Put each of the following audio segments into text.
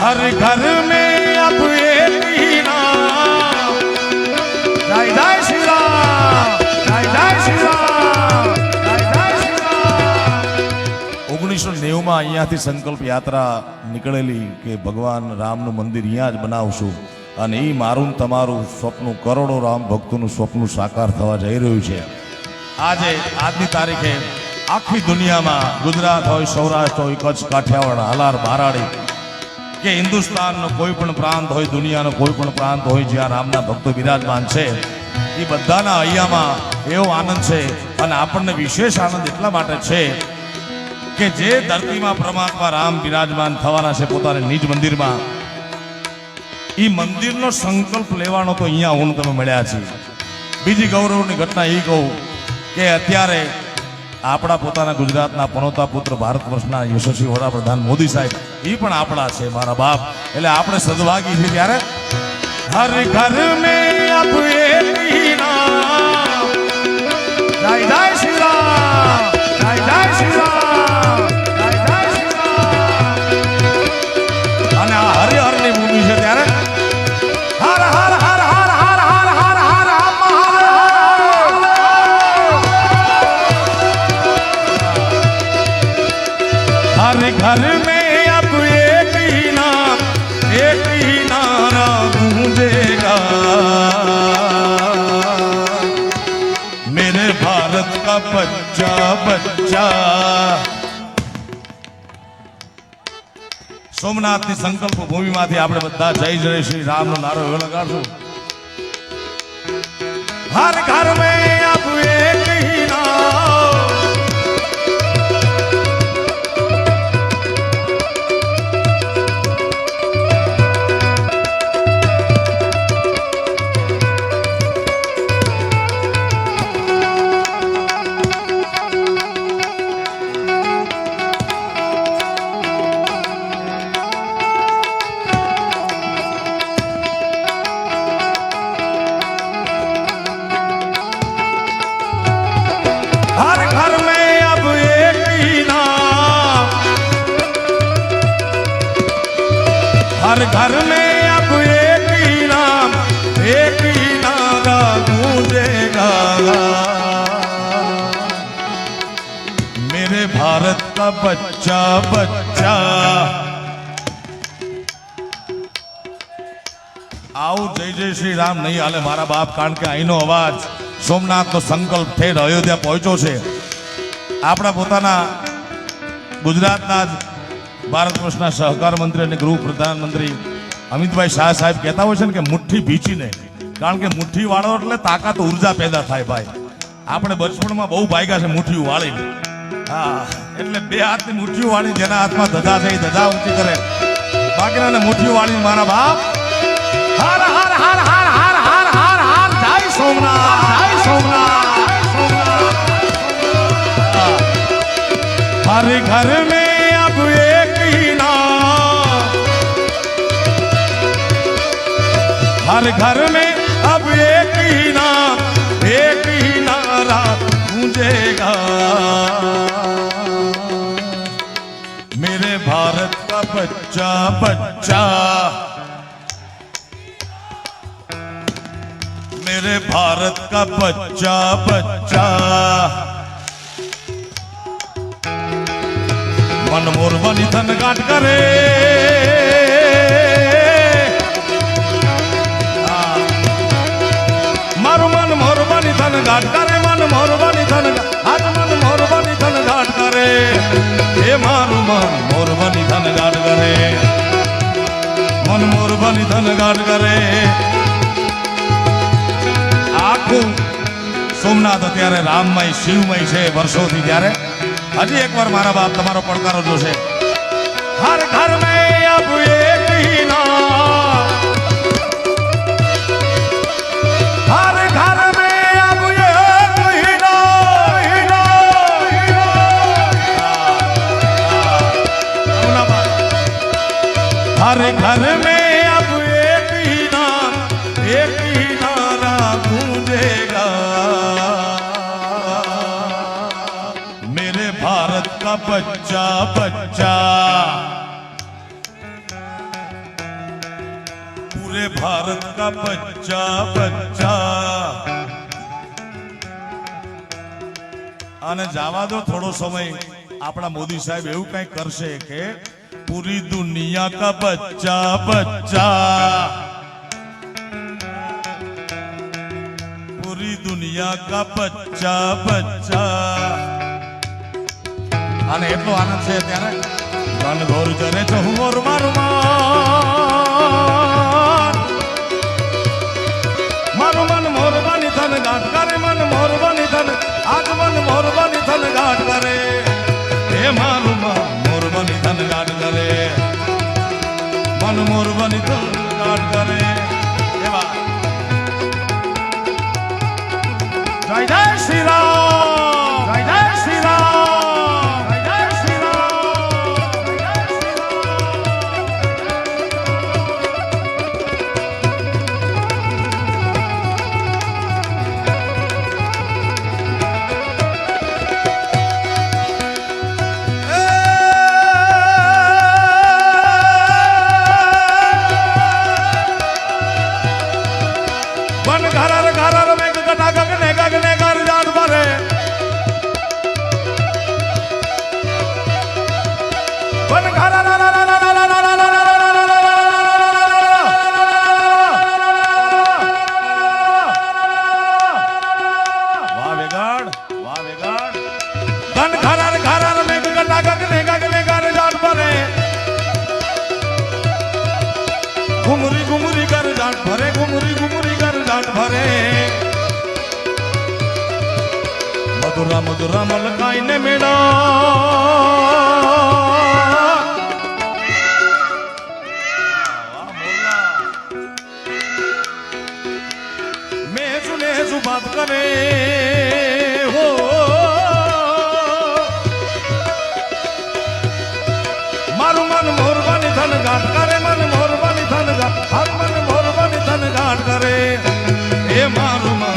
हर घर में अब एक ही नाम जय जय श्री राम जय जय श्री राम जय जय श्री राम ઓગણીસો નેવુંમાં અહીંયાથી સંકલ્પ યાત્રા નીકળેલી કે ભગવાન રામનું મંદિર અહીંયા જ બનાવશું અને એ મારું ને તમારું સ્વપ્ન કરોડો રામ ભક્તોનું સ્વપ્ન સાકાર થવા જઈ રહ્યું છે આજે આજની તારીખે આખી દુનિયામાં ગુજરાત હોય સૌરાષ્ટ્ર હોય કચ્છ કાઠિયાવાડ હાલાર બારાડી કે હિન્દુસ્તાનનો કોઈ પણ પ્રાંત હોય, દુનિયાનો કોઈ પણ પ્રાંત હોય જ્યાં રામના ભક્તો બિરાજમાન છે, એ બધાના અહીંયામાં એવો આનંદ છે અને આપણને વિશેષ આનંદ એટલા માટે છે કે જે ધરતીમાં પરમાત્મા રામ બિરાજમાન થવાના છે પોતાના નિજ મંદિરમાં એ મંદિરનો સંકલ્પ લેવાનો તો અહીંયા હું તમે મળ્યા છીએ. બીજી ગૌરવની ઘટના એ કહું કે અત્યારે આપણા પોતાના ગુજરાતના પનોતા પુત્ર ભારત વર્ષના યશસ્વી વડાપ્રધાન મોદી સાહેબ એ પણ આપણા છે, મારા બાપ. એટલે આપણે સદભાગી છે ત્યારે. હર ઘર મે અબ અને આ ભૂમિ છે ત્યારે. હર હર હર હર હર હર ઘર મે બચ્ચા સોમનાથની સંકલ્પ ભૂમિમાંથી આપણે બધા જય જય શ્રી રામ નો નારો એવો લગાડશું. હર ઘર મેં આપ એક જય જય શ્રી રામ, નહીં હાલે મારા બાપ, કારણ કે અહીંનો અવાજ સોમનાથનો સંકલ્પ ઠેઠ અયોધ્યા પહોંચ્યો છે. આપણા પોતાના ગુજરાતના જ ભારત વર્ષના સહકાર મંત્રી અને ગૃહ પ્રધાનમંત્રી અમિતભાઈ શાહ સાહેબ કહેતા હોય છે ને કે મુઠ્ઠી ભીચીને કારણ કે મુઠ્ઠી વાળો એટલે તાકાત ઊર્જા પેદા થાય ભાઈ. આપણે બચપણમાં બહુ ભાગ્યા છે મુઠ્ઠી વાળી હા, એટલે બે હાથની મુઠ્ઠી વાળી જેના હાથમાં ધજા છે એ ધજા ઊંચી કરે. બાકીના મુઠ્ઠી વાળી મારા બાપ હર સોમનાથ જય સોમનાથ हर घर में अब एक ही नाम हर घर में अब एक ही नाम एक ही नारा गूंजेगा मेरे भारत का बच्चा बच्चा मेरे भारत का बच्चा बच्चा। मनमोर बनी धन गाट करे मारू मन मोर बनी गाट करे मन मोर बनी थन मन मोर बनी धन गाट करे। हे मारू मन मोर बनी थन गाट करे। मन मोर बनी थन गाट करे। સોમનાથ અત્યારે રામમય, શિવમય છે વર્ષોથી ત્યારે. હજી એકવાર મારા બાપ તમારો પડકારો જોશે. હર ઘર મેં અબ એક માં બચ્ચા બચ્ચા પૂરે ભારત કા બચ્ચા બચ્ચા અને જવા દો થોડો સમય આપણા મોદી સાહેબ એવું કઈ કરશે કે પૂરી દુનિયા કા બચ્ચા બચ્ચા પૂરી દુનિયા કા બચ્ચા બચ્ચા અને એટલો આનંદ છે ત્યારે મન ઘોર જરે તો હું મોર મારું મારું. મન મોર બની થન ગાંઠ વન ઘરર મધુરા મધુરા મલકાઈ ને મેળા. મેજુ નેજુ બાત કરે. હો. મારું મન મોરવાની ધન ગાટ કરે, મન મોરબાની ધન ગાંઠ હર મન મોરબાની ધન ગાંઠ કરે. એ મારું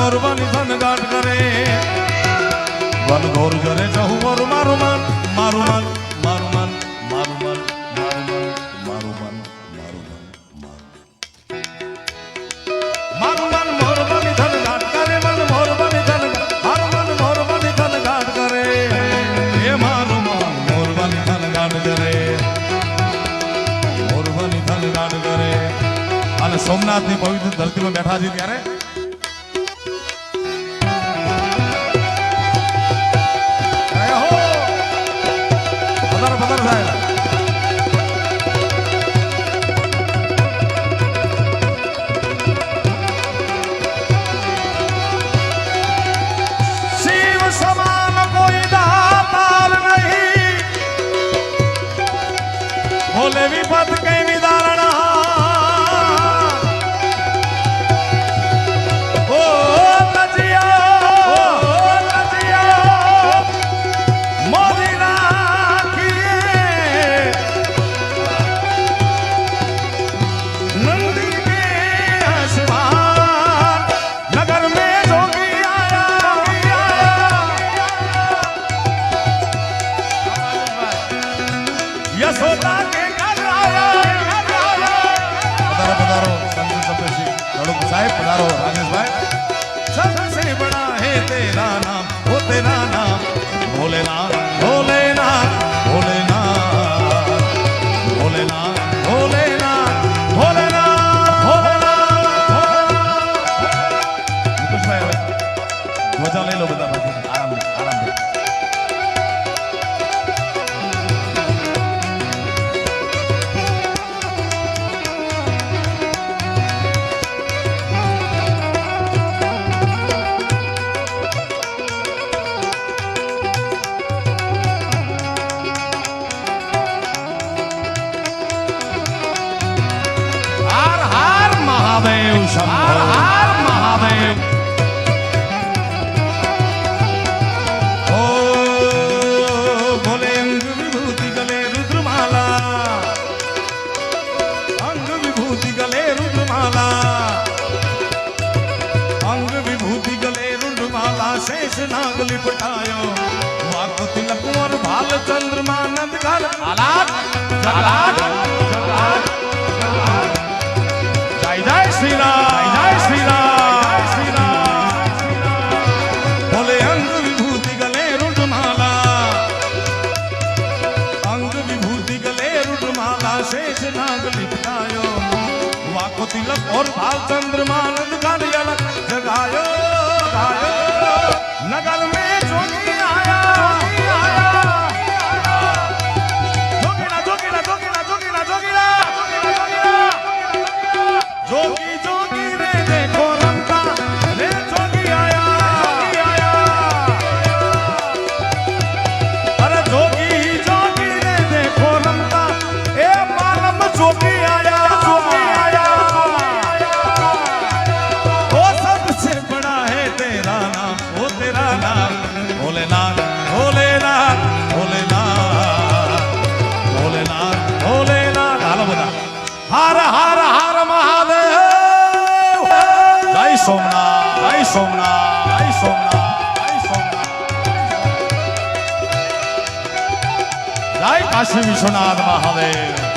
મન મોરબાની ધન કરે વન ઘોર જરે જહું મોર મારું મન મારું મન મારું મન મારું મન મારું મન મારું મન મારું મન મારું મારું મન મોર બની ધન ગાંઠ કરે મોર મારું મોર એ મારું મન મોર મોર કરે અને સોમનાથની પવિત્ર ધરતીમાં બેઠા છે ત્યારે लिपटायो वाको तिलक और भाल चंद्रमा नंद घर आलाट जगलाट जगलाट जय जय श्री जय श्री अंग विभूति गले रुडमाला अंग विभूति गले रुडमाला शेष नाग लिपटायो वाको तिलक और भाल જય સોમનાથ જય સોમનાથ જય કાશી વિશ્વનાથ મહાદેવ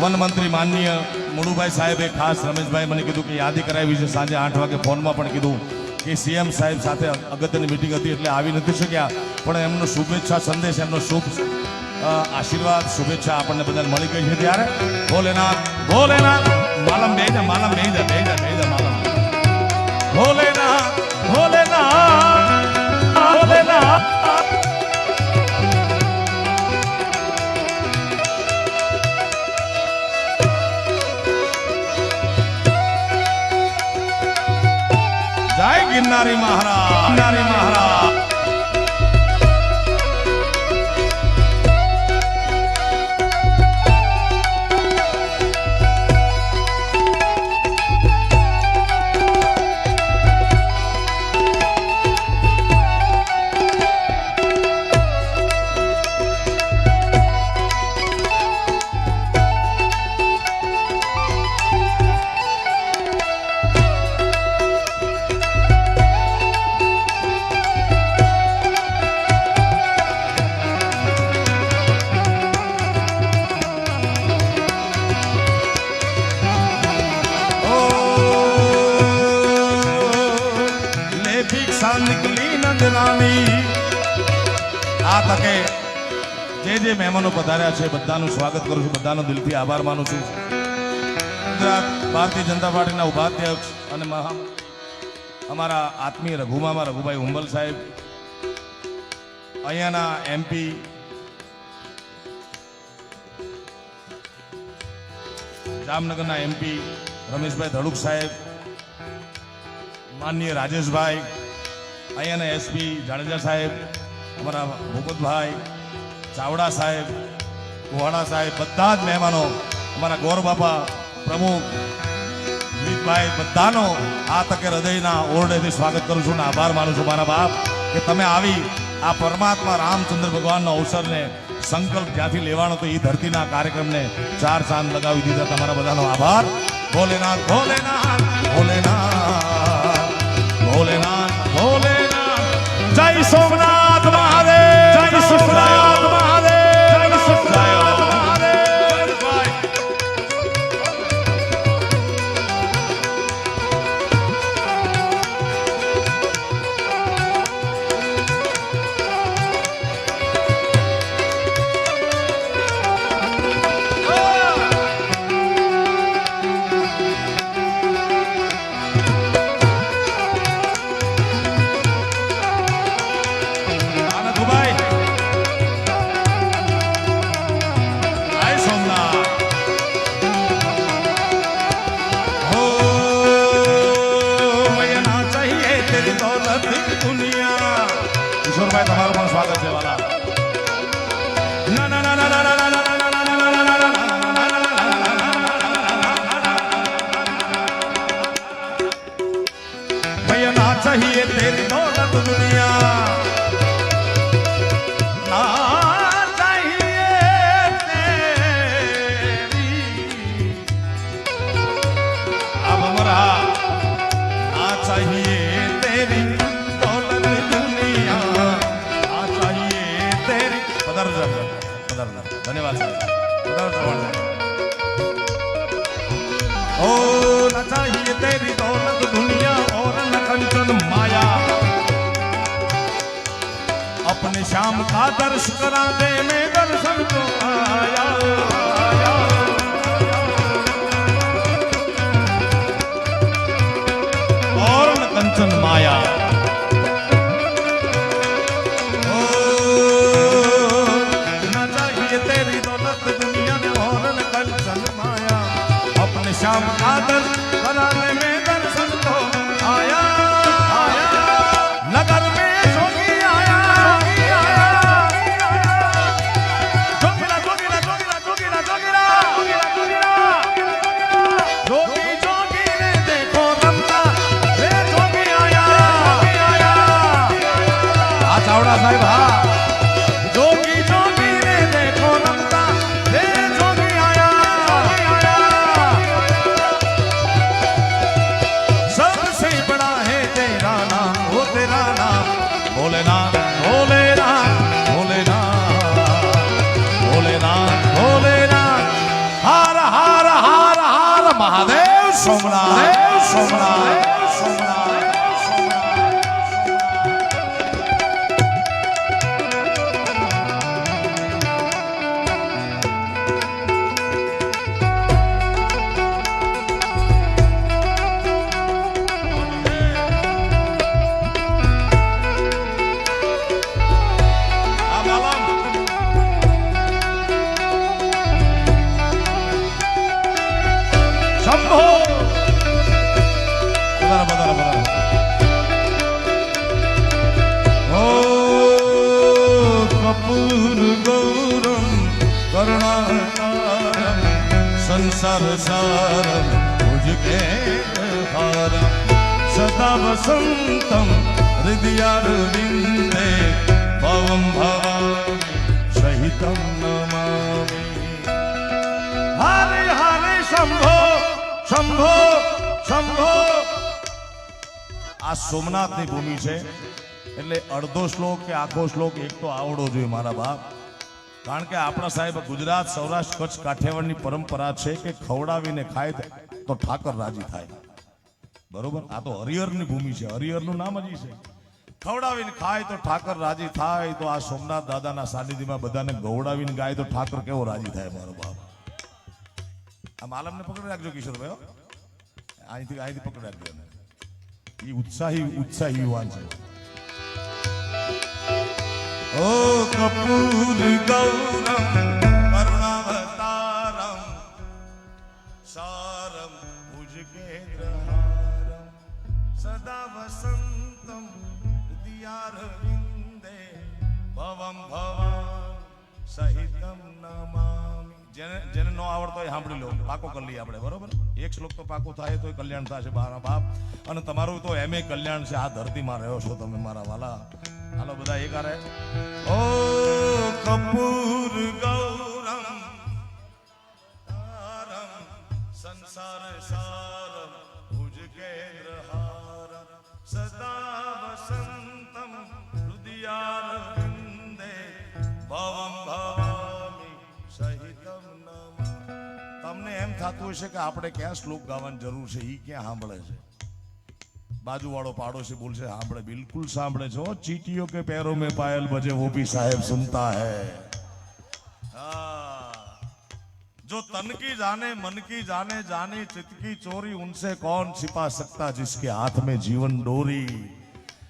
વન મંત્રી માનનીય મુળુભાઈ સાહેબે ખાસ રમેશભાઈ મને કીધું કે યાદી કરાવી છે. સાંજે આઠ વાગે ફોનમાં પણ કીધું કે સીએમ સાહેબ સાથે અગત્યની મિટિંગ હતી એટલે આવી નથી શક્યા. પણ એમનો શુભેચ્છા સંદેશ, એમનો શુભ આશીર્વાદ, શુભેચ્છા આપણને બધાને મળી ગઈ છે ત્યારે. ભોલેનાથ ભોલેનાથ માલમ બેજા માલમ બેજા બેજા બે જા બે જા માલમ ભોલેનાથ ભોલેનાથ গিন্নারি মহারাজ গিন্নারি মহারাজ આ તકે જે જે મહેમાનો પધાર્યા છે, બધાનું સ્વાગત કરું છું, બધાનો દિલથી આભાર માનું છું. ગુજરાત ભારતીય જનતા પાર્ટીના ઉપાધ્યક્ષ અને મહા અમારા આત્મીય રઘુમામા રઘુભાઈ હુંબલ સાહેબ, અહીંયાના એમપી જામનગરના એમપી રમેશભાઈ ધડુક સાહેબ માનનીય રાજેશભાઈ, અહીંયાના એસપી જાડેજા સાહેબ અમારા મુકુદભાઈ, ચાવડા સાહેબ કુહાડા સાહેબ, બધા જ મહેમાનો, અમારા ગૌર બાપા પ્રમુખ, મિતભાઈ બધાનો આ તકે હૃદયના ઓરડેથી સ્વાગત કરું છું અને આભાર માનું છું મારા બાપ કે તમે આવી આ પરમાત્મા રામચંદ્ર ભગવાનનો અવસરને સંકલ્પ જ્યાંથી લેવાનો તો એ ધરતીના કાર્યક્રમને ચાર ચાંદ લગાવી દીધા તમારા બધાનો આભાર. ભોલેનાથ ભોલેનાથ ભોલેનાથ ભોલેનાથ ભોલેનાથ. જય સોમનાથ. पदर धन्यवाद साहब पदर चौहान साहब ओ न चाहिए तेरी दौलत दुनिया और न कंचन माया अपने श्याम का दर्श करा दे मैं दर्शन को आया आया। और न कंचन माया શ્યામ કાદર કરાને મેદાન সোমনাথ সোমনাথ। सरसार मुझके हारा सदा वसन्तं हृदयारविन्दे भवं भवामि सहितं नमामि हरे हरे शम्भो शम्भो શંભો આ સોમનાથની ભૂમિ છે એટલે અડધો શ્લોક કે આખો શ્લોક એક તો આવડો જોઈએ મારા બાપ કારણ કે આપણા સાહેબ ગુજરાત, સૌરાષ્ટ્ર, કચ્છ, કાઠિયાવાડની પરંપરા છે કે ખવડાવીને ખાય તો ઠાકર રાજી થાય. બરોબર? આ તો હરિહરની ભૂમિ છે. હરિહરનું નામ જ છે. ખવડાવીને ખાય તો ઠાકર રાજી થાય તો આ સોમનાથ દાદાના સાનિધ્યમાં બધાને ગવડાવીને ગાય તો ઠાકર કેવો રાજી થાય મારો બાપ? આ માલમને પકડી રાખજો કિશોરભાઈ ભાઈ અહીંથી અહીંથી પકડી રાખજો એ ઉત્સાહી ઉત્સાહી યુવાન છે. ઓ કપૂર ગૌરમ કરુણાવતારમ સારમ ભુજગેન્દ્રહારમ સદા વસંતમ હૃદયારવિંદે ભવમ ભવામ સહિતમ નમામિ જેને જેને ન આવડતો હોય સાંભળી લો પાકો કરી લઈએ આપણે બરોબર એક શ્લોક તો પાકો થાય તો કલ્યાણ થશે મારા બાપ અને તમારું તો એમ કલ્યાણ છે આ ધરતીમાં રહ્યો છો તમે, મારા વાલા. હાલો, બધા એક આરે ઓ, કપૂર, ગૌરમ, તારમ, સંસાર, સારમ ભુજ કેન્દ્ર હારમ, સદા વસંતમ હૃદયારવિંદે ભવમ ભવામી, સહિતમ નમ. તમને એમ થતું હશે કે આપણે ક્યાં શ્લોક ગાવાની જરૂર છે? એ ક્યાં સાંભળે છે? બાજુવાળો પાડોશી બોલશે સાંભળે બિલકુલ સાંભળે છે ઓ ચીટીઓ કે पैरों में पायल बजे वो भी साहेब सुनता है हाँ। जो तन की जाने मन की जाने जाने चित की ચોરી उनसे कौन छिपा सकता जिसके हाथ में जीवन डोरी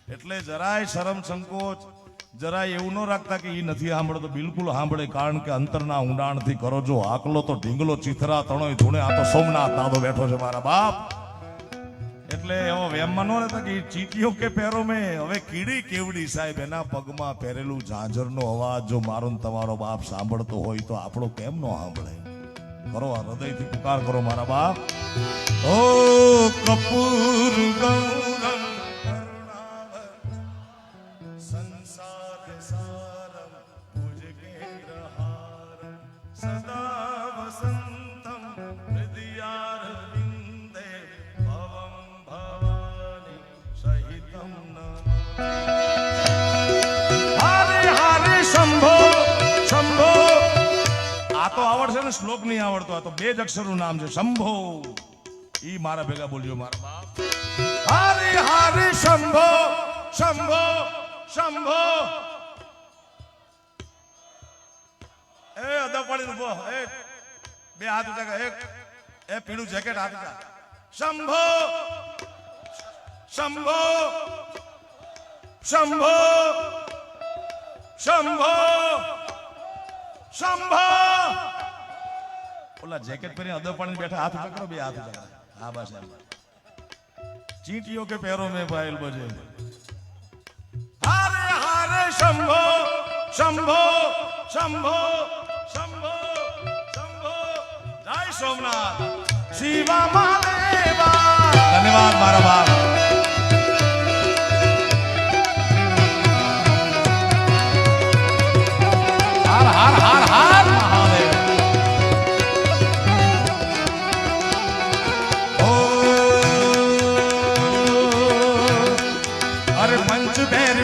એટલે જરાય શરમ સંકોચ જરાય એવું ન રાખતા કે એ નથી સાંભળતો બિલકુલ સાંભળે કારણ કે અંતરના ઊંડાણથી કરો જો આકલો તો ઢીંગલો ચીથરા તણોય ધૂણે આ તો સોમનાથ દાદો બેઠો છે મારા બાપ એટલે એવો વેમમાં ન રહેતા કે ચીટીઓ કે પહેરો મેં. હવે કીડી કેવડી સાહેબ, એના પગમાં પહેરેલું ઝાંઝરનો અવાજ, જો મારો ને તમારો બાપ સાંભળતો હોય તો આપણો કેમ નો સાંભળે? કરો આ હૃદયથી પુકાર કરો મારા બાપ. ઓ કપૂર સંસાર સારમ સદા તો શ્લોક નહીં આવડતો. આ તો બે જ અક્ષરનું નામ છે. શંભો. ઈ મારા ભેગા બોલજો મારા બાપ. હરે હરે શંભો શંભો શંભો. એ અદા પડી ઊભો. એ બે હાથ ઉઠા એક, એ પીળું જેકેટ ઊંચા. શંભો શંભો શંભો શંભો શંભો. ઓલા જેકેટ પહેરી અદો પાણી બેઠા હાથ ઊંચા કરો બે હાથ ઊંચા હા, બસ ચીંટીઓ કે પહેરો મેં પાયલ બજે હારે હારે, શંભો શંભો શંભો શંભો શંભો. જય સોમનાથ. શિવા મહાદેવા. ધન્યવાદ, મારા બાપ. હાર હાર હાર.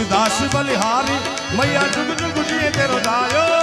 ગુરુદાસ બલિહારી મૈયા જુગ જુગ ગુટીએ તેરો દાયો